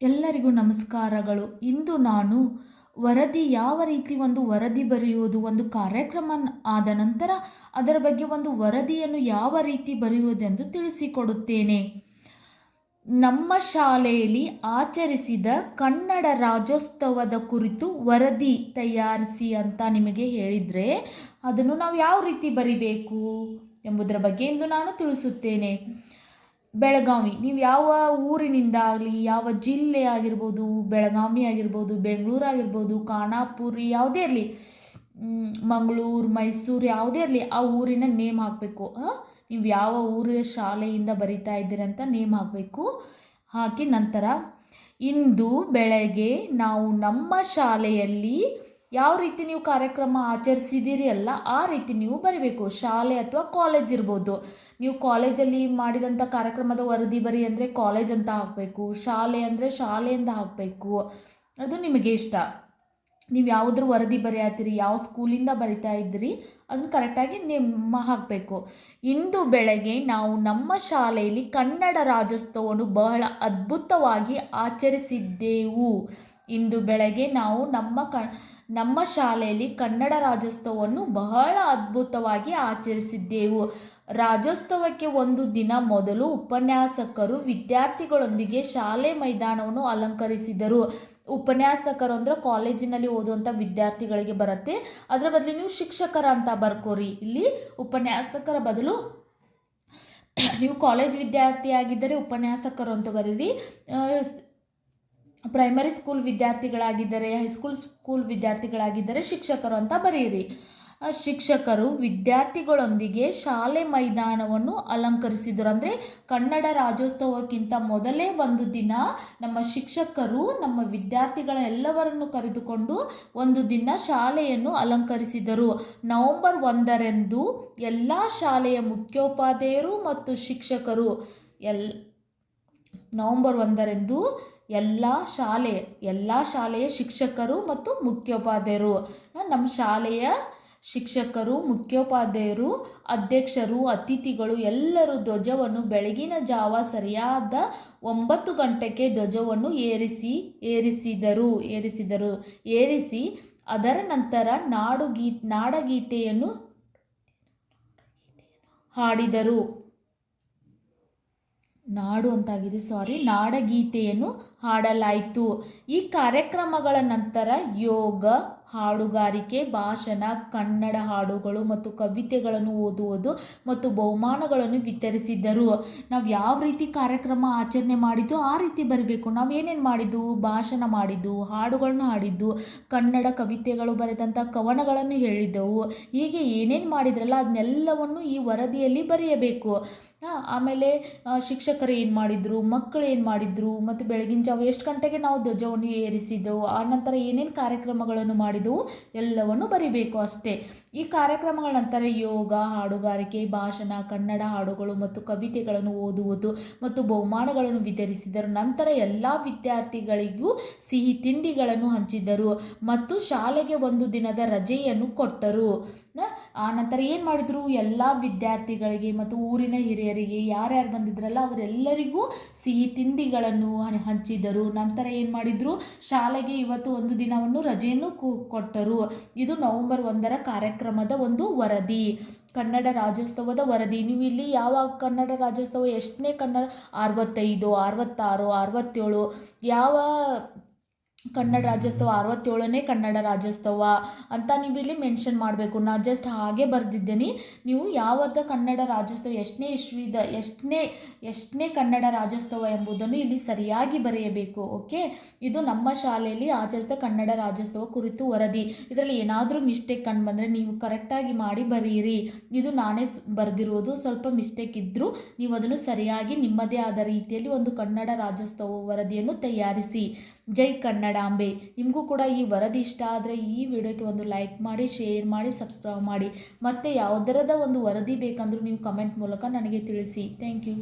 ಎಲ್ಲರಿಗೂ ನಮಸ್ಕಾರಗಳು. ಇಂದು ನಾನು ವರದಿ ಯಾವ ರೀತಿ ಒಂದು ವರದಿ ಬರೆಯುವುದು, ಒಂದು ಕಾರ್ಯಕ್ರಮ ಆದ ನಂತರ ಅದರ ಬಗ್ಗೆ ಒಂದು ವರದಿಯನ್ನು ಯಾವ ರೀತಿ ಬರೆಯುವುದೆಂದು ತಿಳಿಸಿಕೊಡುತ್ತೇನೆ. ನಮ್ಮ ಶಾಲೆಯಲ್ಲಿ ಆಚರಿಸಿದ ಕನ್ನಡ ರಾಜ್ಯೋತ್ಸವದ ಕುರಿತು ವರದಿ ತಯಾರಿಸಿ ಅಂತ ನಿಮಗೆ ಹೇಳಿದರೆ ಅದನ್ನು ನಾವು ಯಾವ ರೀತಿ ಬರಿಬೇಕು ಎಂಬುದರ ಬಗ್ಗೆ ಇಂದು ನಾನು ತಿಳಿಸುತ್ತೇನೆ. ಬೆಳಗಾವಿ. ನೀವು ಯಾವ ಊರಿನಿಂದ ಆಗಲಿ, ಯಾವ ಜಿಲ್ಲೆ ಆಗಿರ್ಬೋದು, ಬೆಳಗಾವಿ ಆಗಿರ್ಬೋದು, ಬೆಂಗಳೂರು ಆಗಿರ್ಬೋದು, ಖಾನಾಪುರ, ಯಾವುದೇ ಇರಲಿ ಮಂಗಳೂರು, ಮೈಸೂರು ಯಾವುದೇ ಇರಲಿ, ಆ ಊರಿನ ನೇಮ್ ಹಾಕಬೇಕು. ನೀವು ಯಾವ ಊರಿನ ಶಾಲೆಯಿಂದ ಬರಿತಾ ಇದ್ದೀರಂತ ನೇಮ್ ಹಾಕಬೇಕು. ಹಾಕಿ ನಂತರ, ಇಂದು ಬೆಳಗ್ಗೆ ನಾವು ನಮ್ಮ ಶಾಲೆಯಲ್ಲಿ ಯಾವ ರೀತಿ ನೀವು ಕಾರ್ಯಕ್ರಮ ಆಚರಿಸಿದ್ದೀರಿ ಅಲ್ಲ, ಆ ರೀತಿ ನೀವು ಬರೀಬೇಕು. ಶಾಲೆ ಅಥವಾ ಕಾಲೇಜ್ ಇರ್ಬೋದು. ನೀವು ಕಾಲೇಜಲ್ಲಿ ಮಾಡಿದಂಥ ಕಾರ್ಯಕ್ರಮದ ವರದಿ ಬರಿ ಅಂದರೆ ಕಾಲೇಜ್ ಅಂತ ಹಾಕಬೇಕು, ಶಾಲೆ ಅಂದರೆ ಶಾಲೆಯಿಂದ ಹಾಕಬೇಕು. ಅದು ನಿಮಗೆ ಇಷ್ಟ. ನೀವು ಯಾವುದ್ರ ವರದಿ ಬರೆಯತ್ತೀರಿ, ಯಾವ ಸ್ಕೂಲಿಂದ ಬರಿತಾ ಇದ್ದೀರಿ, ಅದನ್ನ ಕರೆಕ್ಟಾಗಿ ನಿಮ್ಮ ಹಾಕಬೇಕು. ಇಂದು ಬೆಳಗ್ಗೆ ನಾವು ನಮ್ಮ ಶಾಲೆಯಲ್ಲಿ ಕನ್ನಡ ರಾಜ್ಯೋತ್ಸವವನ್ನು ಬಹಳ ಅದ್ಭುತವಾಗಿ ಆಚರಿಸಿದ್ದೆವು. ಇಂದು ಬೆಳಗ್ಗೆ ನಾವು ನಮ್ಮ ಕ, ನಮ್ಮ ಶಾಲೆಯಲ್ಲಿ ಕನ್ನಡ ರಾಜ್ಯೋತ್ಸವವನ್ನು ಬಹಳ ಅದ್ಭುತವಾಗಿ ಆಚರಿಸಿದ್ದೆವು. ರಾಜ್ಯೋತ್ಸವಕ್ಕೆ ಒಂದು ದಿನ ಮೊದಲು ಉಪನ್ಯಾಸಕರು ವಿದ್ಯಾರ್ಥಿಗಳೊಂದಿಗೆ ಶಾಲೆ ಮೈದಾನವನ್ನು ಅಲಂಕರಿಸಿದರು. ಉಪನ್ಯಾಸಕರು ಅಂದರೆ ಕಾಲೇಜಿನಲ್ಲಿ ಓದುವಂಥ ವಿದ್ಯಾರ್ಥಿಗಳಿಗೆ ಬರುತ್ತೆ. ಅದರ ಬದಲು ನೀವು ಶಿಕ್ಷಕರ ಅಂತ ಬರ್ಕೋರಿ. ಇಲ್ಲಿ ಉಪನ್ಯಾಸಕರ ಬದಲು ನೀವು ಕಾಲೇಜ್ ವಿದ್ಯಾರ್ಥಿಯಾಗಿದ್ದರೆ ಉಪನ್ಯಾಸಕರು ಅಂತ ಬರೀರಿ. ಪ್ರೈಮರಿ ಸ್ಕೂಲ್ ವಿದ್ಯಾರ್ಥಿಗಳಾಗಿದ್ದರೆ ಹೈಸ್ಕೂಲ್ ಸ್ಕೂಲ್ ವಿದ್ಯಾರ್ಥಿಗಳಾಗಿದ್ದರೆ ಶಿಕ್ಷಕರು ಅಂತ ಬರೆಯಿರಿ. ಶಿಕ್ಷಕರು ವಿದ್ಯಾರ್ಥಿಗಳೊಂದಿಗೆ ಶಾಲೆ ಮೈದಾನವನ್ನು ಅಲಂಕರಿಸಿದರು. ಅಂದರೆ ಕನ್ನಡ ರಾಜ್ಯೋತ್ಸವಕ್ಕಿಂತ ಮೊದಲೇ ಒಂದು ದಿನ ನಮ್ಮ ಶಿಕ್ಷಕರು ನಮ್ಮ ವಿದ್ಯಾರ್ಥಿಗಳ ಎಲ್ಲವರನ್ನು ಕರೆದುಕೊಂಡು ಒಂದು ದಿನ ಶಾಲೆಯನ್ನು ಅಲಂಕರಿಸಿದರು. ನವೆಂಬರ್ ಒಂದರಂದು ಎಲ್ಲ ಶಾಲೆಯ ಮುಖ್ಯೋಪಾಧ್ಯಾಯರು ಮತ್ತು ಶಿಕ್ಷಕರು ಎಲ್ ನವಂಬರ್ ಒಂದರಂದು ಎಲ್ಲ ಶಾಲೆ, ಎಲ್ಲ ಶಾಲೆಯ ಶಿಕ್ಷಕರು ಮತ್ತು ಮುಖ್ಯೋಪಾಧ್ಯಾಯರು ನಮ್ಮ ಶಾಲೆಯ ಶಿಕ್ಷಕರು, ಮುಖ್ಯೋಪಾಧ್ಯಾಯರು, ಅಧ್ಯಕ್ಷರು, ಅತಿಥಿಗಳು ಎಲ್ಲರೂ ಧ್ವಜವನ್ನು ಬೆಳಗಿನ ಜಾವ ಸರಿಯಾದ ಒಂಬತ್ತು ಗಂಟೆಗೆ ಧ್ವಜವನ್ನು ಏರಿಸಿ, ಏರಿಸಿದರು ಏರಿಸಿದರು, ಏರಿಸಿ ಅದರ ನಂತರ ನಾಡುಗೀ, ನಾಡಗೀತೆಯನ್ನು ಹಾಡಿದರು. ನಾಡು ಅಂತಾಗಿದೆ ಸಾರಿ ನಾಡಗೀತೆಯನ್ನು ಹಾಡಲಾಯಿತು. ಈ ಕಾರ್ಯಕ್ರಮಗಳ ನಂತರ ಯೋಗ ಹಾಡುಗಾರಿಕೆ, ಭಾಷಣ, ಕನ್ನಡ ಹಾಡುಗಳು ಮತ್ತು ಕವಿತೆಗಳನ್ನು ಓದುವುದು ಮತ್ತು ಬಹುಮಾನಗಳನ್ನು ವಿತರಿಸಿದ್ದರು ನಾವು ಯಾವ ರೀತಿ ಕಾರ್ಯಕ್ರಮ ಆಚರಣೆ ಮಾಡಿದ್ದು ಆ ರೀತಿ ಬರಬೇಕು. ನಾವು ಏನೇನು ಮಾಡಿದ್ದು ಭಾಷಣ ಮಾಡಿದ್ದು ಹಾಡುಗಳನ್ನು ಹಾಡಿದ್ದು ಕನ್ನಡ ಕವಿತೆಗಳು ಬರೆದಂಥ ಕವನಗಳನ್ನು ಹೇಳಿದ್ದೆವು. ಹೀಗೆ ಏನೇನು ಮಾಡಿದ್ರಲ್ಲ ಅದನ್ನೆಲ್ಲವನ್ನು ಈ ವರದಿಯಲ್ಲಿ ಬರೆಯಬೇಕು. ಆಮೇಲೆ ಶಿಕ್ಷಕರು ಏನು ಮಾಡಿದರು? ಮಕ್ಕಳು ಏನು ಮಾಡಿದರು? ಮತ್ತು ಬೆಳಗಿನ ಜಾವ ಎಷ್ಟು ಗಂಟೆಗೆ ನಾವು ಧ್ವಜವನ್ನು ಏರಿಸಿದ್ದೆವು? ನಂತರ ಏನೇನು ಕಾರ್ಯಕ್ರಮಗಳನ್ನು ಮಾಡಿದೆವು ಎಲ್ಲವನ್ನು ಬರಿಬೇಕು ಅಷ್ಟೇ. ಈ ಕಾರ್ಯಕ್ರಮಗಳ ನಂತರ ಯೋಗ, ಹಾಡುಗಾರಿಕೆ, ಭಾಷಣ, ಕನ್ನಡ ಹಾಡುಗಳು ಮತ್ತು ಕವಿತೆಗಳನ್ನು ಓದುವುದು ಮತ್ತು ಬಹುಮಾನಗಳನ್ನು ವಿತರಿಸಿದರು. ನಂತರ ಎಲ್ಲ ವಿದ್ಯಾರ್ಥಿಗಳಿಗೂ ಸಿಹಿ ತಿಂಡಿಗಳನ್ನು ಹಂಚಿದರು ಮತ್ತು ಶಾಲೆಗೆ ಒಂದು ದಿನದ ರಜೆಯನ್ನು ಕೊಟ್ಟರು. ಆ ನಂತರ ಏನು ಮಾಡಿದರು? ಎಲ್ಲ ವಿದ್ಯಾರ್ಥಿಗಳಿಗೆ ಮತ್ತು ಊರಿನ ಹಿರಿಯರಿಗೆ, ಯಾರ್ಯಾರು ಬಂದಿದ್ರಲ್ಲ ಅವರೆಲ್ಲರಿಗೂ ಸಿಹಿ ತಿಂಡಿಗಳನ್ನು ಹಂಚಿದರು. ನಂತರ ಏನು ಮಾಡಿದರು? ಶಾಲೆಗೆ ಇವತ್ತು ಒಂದು ದಿನವನ್ನು ರಜೆಯನ್ನು ಕೊಟ್ಟರು. ಇದು ನವೆಂಬರ್ ಒಂದರ ಕಾರ್ಯಕ್ರಮದ ಒಂದು ವರದಿ. ಕನ್ನಡ ರಾಜ್ಯೋತ್ಸವದ ವರದಿ. ನೀವು ಇಲ್ಲಿ ಯಾವ ಕನ್ನಡ ರಾಜ್ಯೋತ್ಸವ ಎಷ್ಟನೇ ಕನ್ನಡ, ಅರವತ್ತೈದು, ಅರವತ್ತಾರು, ಅರವತ್ತೇಳು, ಯಾವ ಕನ್ನಡ ರಾಜ್ಯೋತ್ಸವ, ಅರವತ್ತೇಳನೇ ಕನ್ನಡ ರಾಜ್ಯೋತ್ಸವ ಅಂತ ನೀವು ಇಲ್ಲಿ ಮೆನ್ಷನ್ ಮಾಡಬೇಕು. ನಾ ಜಸ್ಟ್ ಹಾಗೆ ಬರೆದಿದ್ದೇನೆ. ನೀವು ಯಾವತ್ತ ಕನ್ನಡ ರಾಜ್ಯೋತ್ಸವ, ಎಷ್ಟನೇ ಇಶ್ವಿದ ಎಷ್ಟನೇ ಎಷ್ಟನೇ ಕನ್ನಡ ರಾಜ್ಯೋತ್ಸವ ಎಂಬುದನ್ನು ಇಲ್ಲಿ ಸರಿಯಾಗಿ ಬರೆಯಬೇಕು ಓಕೆ ಇದು ನಮ್ಮ ಶಾಲೆಯಲ್ಲಿ ಆಚರಿಸಿದ ಕನ್ನಡ ರಾಜ್ಯೋತ್ಸವ ಕುರಿತು ವರದಿ. ಇದರಲ್ಲಿ ಏನಾದರೂ ಮಿಸ್ಟೇಕ್ ಕಂಡು ಬಂದರೆ ನೀವು ಕರೆಕ್ಟಾಗಿ ಮಾಡಿ ಬರೆಯಿರಿ. ಇದು ನಾನೇ ಬರೆದಿರೋದು. ಸ್ವಲ್ಪ ಮಿಸ್ಟೇಕ್ ಇದ್ದರೂ ನೀವು ಅದನ್ನು ಸರಿಯಾಗಿ ನಿಮ್ಮದೇ ಆದ ರೀತಿಯಲ್ಲಿ ಒಂದು ಕನ್ನಡ ರಾಜ್ಯೋತ್ಸವ ವರದಿಯನ್ನು ತಯಾರಿಸಿ. ಜೈ ಕನ್ನಡಾಂಬೆ ನಿಮಗೂ ಕೂಡ ಈ ವರದಿ ಇಷ್ಟ ಆದರೆ ಈ ವಿಡಿಯೋಕ್ಕೆ ಒಂದು ಲೈಕ್ ಮಾಡಿ, ಶೇರ್ ಮಾಡಿ, ಸಬ್ಸ್ಕ್ರೈಬ್ ಮಾಡಿ. ಮತ್ತು ಯಾವುದರದ ಒಂದು ವರದಿ ಬೇಕಂದರೂ ನೀವು ಕಮೆಂಟ್ ಮೂಲಕ ನನಗೆ ತಿಳಿಸಿ. Thank you.